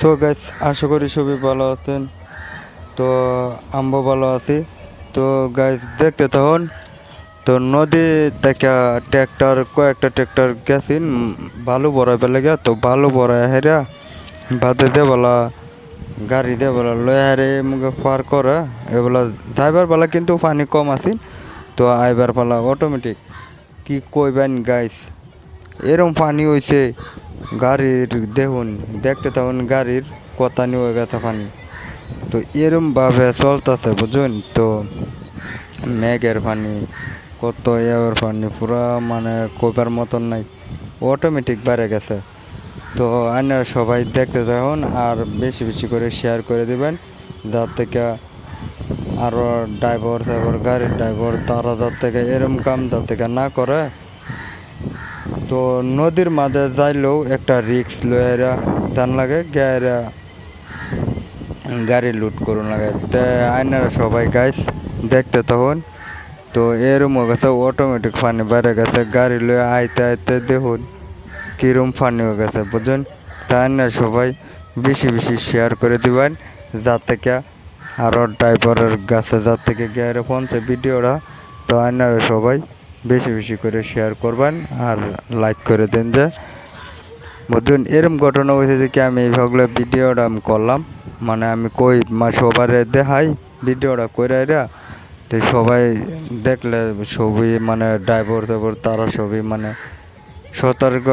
তো গাইস আশা করি সবই ভালো আছেন। তো আমবো ভালো আছি। তো গাইস দেখতে তখন তো নদী থেকে ট্র্যাক্টর কয়েকটা ট্র্যাক্টর গেছিন ভালো বালু বড়াই পেলে গে তো ভালো বড়াই হেরা বাদে দে বলা, গাড়ি দে বলা লয় হারে মুখে পার করে এগুলা ড্রাইভার বেলা কিন্তু পানি কম আছে। তো আইবার পালা অটোমেটিক কি কইবেন গাইস এরম পানি হইছে। গাড়ির দেখুন, দেখতে তখন গাড়ির কথা নিয়ে গেছে পানি। তো এরমভাবে চলতেছে, বুঝুন তো। মেঘের পানি, কত এবার পানি, পুরা মানে কইবার মতন নাই অটোমেটিক বেড়ে গেছে। তো আপনারা সবাই দেখতে থাকুন আর বেশি বেশি করে শেয়ার করে দিবেন, যার থেকে আরও ড্রাইভার ড্রাইভার গাড়ির ড্রাইভার তারা যার থেকে এরম কাম যার থেকে না করে তো নদীর মাঝে যাইলেও একটা রিক্স লয়েরা টান লাগে গায়েরা গাড়ি লুট করুন লাগে। তো আইনারা সবাই গাইস দেখতে তখন তো এরম গেছে অটোমেটিক পানি বেড়ে গেছে, গাড়ি লয়ে আইতে আইতে দেখুন কিরম পানি হয়ে গেছে বুঝুন তাই না সবাই বেশি বেশি শেয়ার করে দিবেন যার থেকে আরও ড্রাইভারের কাছে যার থেকে গিয়ে পৌঁছে ভিডিওটা। তো আপনারা সবাই বেশি বেশি করে শেয়ার করবেন আর লাইক করে দেন যে। বুঝুন এরম ঘটনা হয়েছে যে কি আমি এইভাবে ভিডিওটা আমি করলাম। মানে আমি কই মা সবারে দেখাই ভিডিওটা কইরা তো সবাই দেখলে সবই মানে ড্রাইভার টাইভার তারা সবই মানে সতর্ক